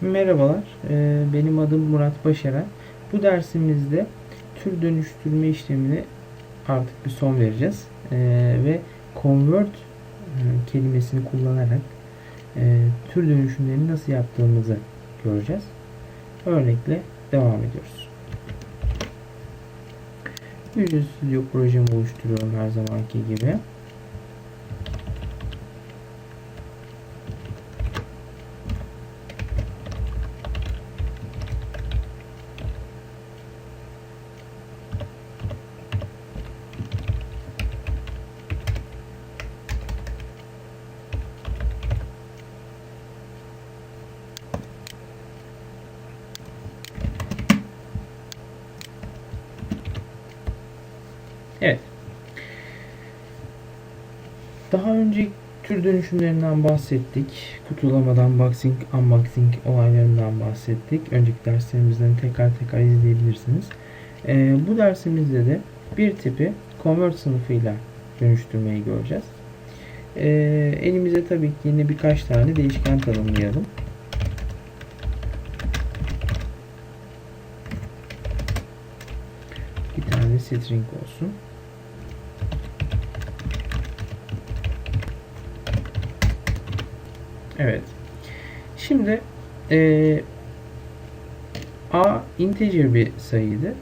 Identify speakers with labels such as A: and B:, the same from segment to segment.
A: Merhabalar, e, benim adım Murat Başaran. Bu dersimizde tür dönüştürme işlemini artık bir son vereceğiz. E, Ve convert e, kelimesini kullanarak tür dönüşümlerini nasıl yaptığımızı göreceğiz. Örnekle devam ediyoruz. Visual Studio projemi oluşturuyorum her zamanki gibi. Evet. Daha önce tür dönüşümlerinden bahsettik. Kutulamadan boxing, unboxing olaylarından bahsettik. Önceki derslerimizden tekrar tekrar izleyebilirsiniz. Ee, bu dersimizde de bir tipi convert sınıfıyla dönüştürmeyi göreceğiz. Ee, elimize tabii ki yine birkaç tane değişken tanımlayalım. Bir tane string olsun. Evet. Şimdi eee, a integer bir sayıydı.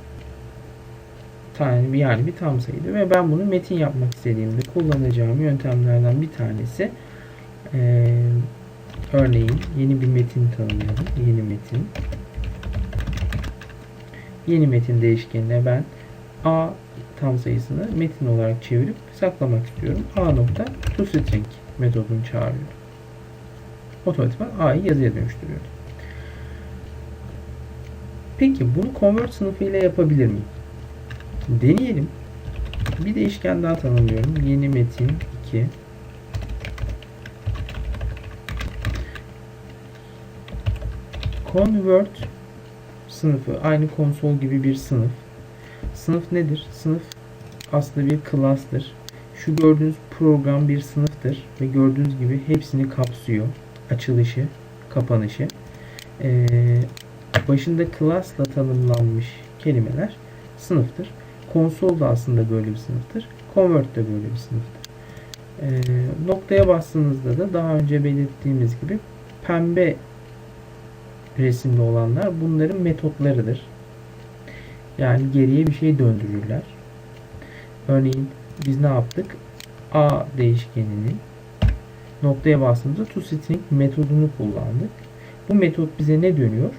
A: Tane yani bir tam sayıydı ve ben bunu metin yapmak istediğimde kullanacağım yöntemlerden bir tanesi eee, örneğin yeni bir metin tanımlayalım. Yeni metin. Yeni metin değişkenine ben a tam sayısını metin olarak çevirip saklamak istiyorum. a nokta toString metodunu çağırıyorum otomatikman A'yı yazıya dönüştürüyor. Peki bunu convert sınıfı ile yapabilir miyim? Deneyelim. Bir değişken daha tanımlıyorum. Yeni metin 2. Convert sınıfı aynı konsol gibi bir sınıf. Sınıf nedir? Sınıf aslında bir class'tır. Şu gördüğünüz program bir sınıftır ve gördüğünüz gibi hepsini kapsıyor açılışı, kapanışı. Ee, başında class'la tanımlanmış kelimeler sınıftır. Konsol da aslında böyle bir sınıftır. Convert de böyle bir sınıftır. Ee, noktaya bastığınızda da daha önce belirttiğimiz gibi pembe resimli olanlar bunların metotlarıdır. Yani geriye bir şey döndürürler. Örneğin biz ne yaptık? A değişkeninin noktaya bastığımızda toString metodunu kullandık. Bu metot bize ne dönüyor?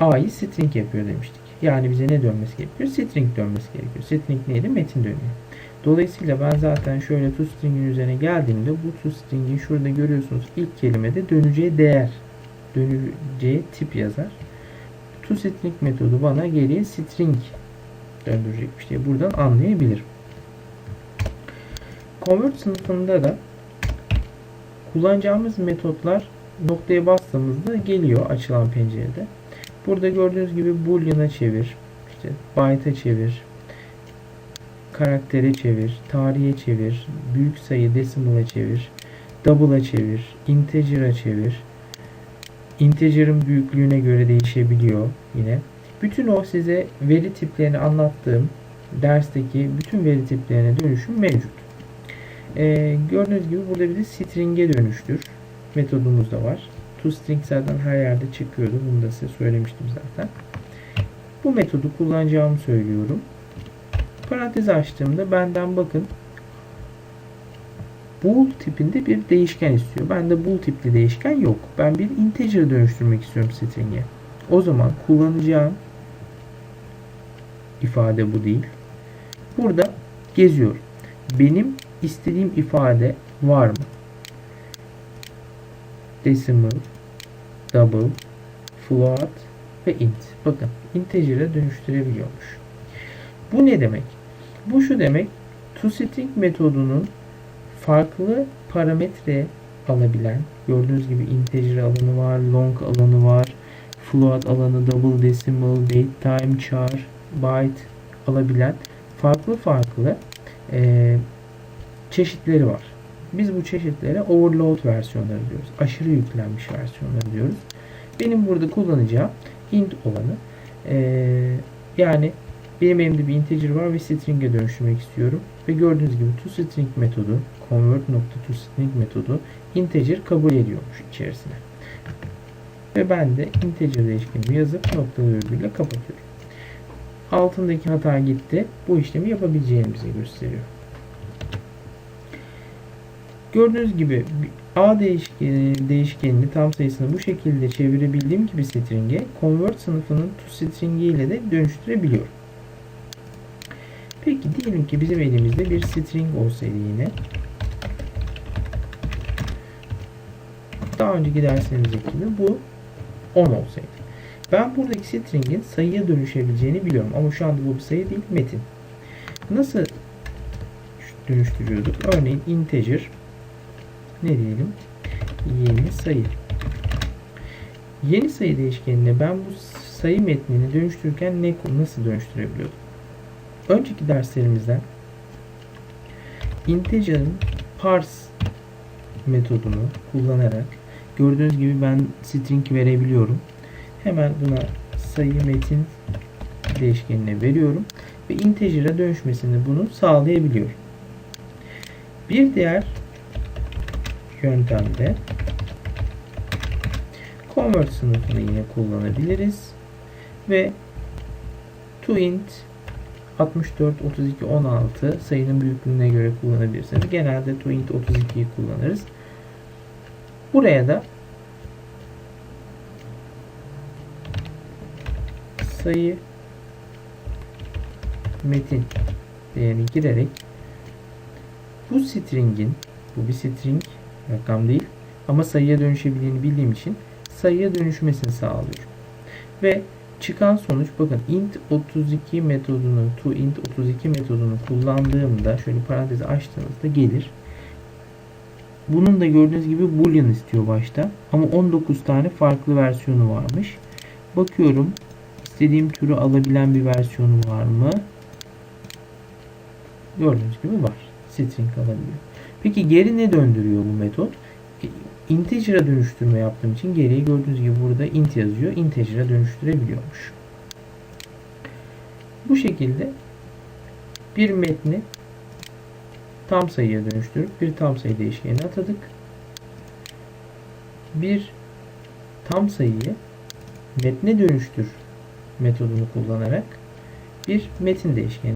A: A'yı string yapıyor demiştik. Yani bize ne dönmesi gerekiyor? String dönmesi gerekiyor. String neydi? Metin dönüyor. Dolayısıyla ben zaten şöyle toString'in üzerine geldiğimde bu toString'in şurada görüyorsunuz ilk kelimede döneceği değer, döneceği tip yazar. toString metodu bana geriye string döndürecekmiş diye buradan anlayabilirim. Convert sınıfında da Kullanacağımız metotlar noktaya bastığımızda geliyor açılan pencerede. Burada gördüğünüz gibi boolean'a çevir, işte byte'a çevir, karaktere çevir, tarihe çevir, büyük sayı decimal'a çevir, double'a çevir, integer'a çevir. Integer'ın büyüklüğüne göre değişebiliyor yine. Bütün o size veri tiplerini anlattığım dersteki bütün veri tiplerine dönüşüm mevcut. Ee, gördüğünüz gibi burada bir de string'e dönüştür metodumuz da var. ToString zaten her yerde çıkıyordu. Bunu da size söylemiştim zaten. Bu metodu kullanacağımı söylüyorum. Parantez açtığımda benden bakın bool tipinde bir değişken istiyor. Bende bool tipli değişken yok. Ben bir integer dönüştürmek istiyorum string'e. O zaman kullanacağım ifade bu değil. Burada geziyorum. Benim istediğim ifade var mı? Decimal, double, float ve int. Bakın integer'e dönüştürebiliyormuş. Bu ne demek? Bu şu demek toString metodunun farklı parametre alabilen gördüğünüz gibi integer alanı var, long alanı var, float alanı, double decimal, date time, char, byte alabilen farklı farklı e, çeşitleri var. Biz bu çeşitlere overload versiyonları diyoruz. Aşırı yüklenmiş versiyonları diyoruz. Benim burada kullanacağım int olanı ee, yani benim elimde bir integer var ve string'e dönüştürmek istiyorum. Ve gördüğünüz gibi toString metodu convert.toString metodu integer kabul ediyormuş içerisine. Ve ben de integer değişkenimi yazıp noktalı virgülle kapatıyorum. Altındaki hata gitti. Bu işlemi yapabileceğimizi gösteriyor. Gördüğünüz gibi A değişkeni, değişkenini tam sayısını bu şekilde çevirebildiğim gibi string'e convert sınıfının toString'i ile de dönüştürebiliyorum. Peki diyelim ki bizim elimizde bir string olsaydı yine. Daha önceki derslerimizdeki gibi bu 10 olsaydı. Ben buradaki string'in sayıya dönüşebileceğini biliyorum ama şu anda bu bir sayı değil metin. Nasıl dönüştürüyorduk? Örneğin integer ne diyelim? Yeni sayı. Yeni sayı değişkenine ben bu sayı metnini dönüştürürken ne nasıl dönüştürebiliyordum? Önceki derslerimizden integer'ın parse metodunu kullanarak gördüğünüz gibi ben string verebiliyorum. Hemen buna sayı metin değişkenine veriyorum ve integer'a dönüşmesini bunu sağlayabiliyorum. Bir diğer yöntemde convert sınıfını yine kullanabiliriz ve toInt 64, 32, 16 sayının büyüklüğüne göre kullanabilirsiniz. Genelde toInt 32'yi kullanırız. Buraya da sayı metin değerini girerek bu string'in bu bir string rakam değil ama sayıya dönüşebildiğini bildiğim için sayıya dönüşmesini sağlıyorum. Ve çıkan sonuç bakın int 32 metodunu to int 32 metodunu kullandığımda şöyle parantezi açtığınızda gelir. Bunun da gördüğünüz gibi boolean istiyor başta ama 19 tane farklı versiyonu varmış. Bakıyorum istediğim türü alabilen bir versiyonu var mı? Gördüğünüz gibi var. String alabiliyor. Peki geri ne döndürüyor bu metot? Integer'a dönüştürme yaptığım için geriye gördüğünüz gibi burada int yazıyor. Integer'a dönüştürebiliyormuş. Bu şekilde bir metni tam sayıya dönüştürüp bir tam sayı değişkenine atadık. Bir tam sayıyı metne dönüştür metodunu kullanarak bir metin değişkeni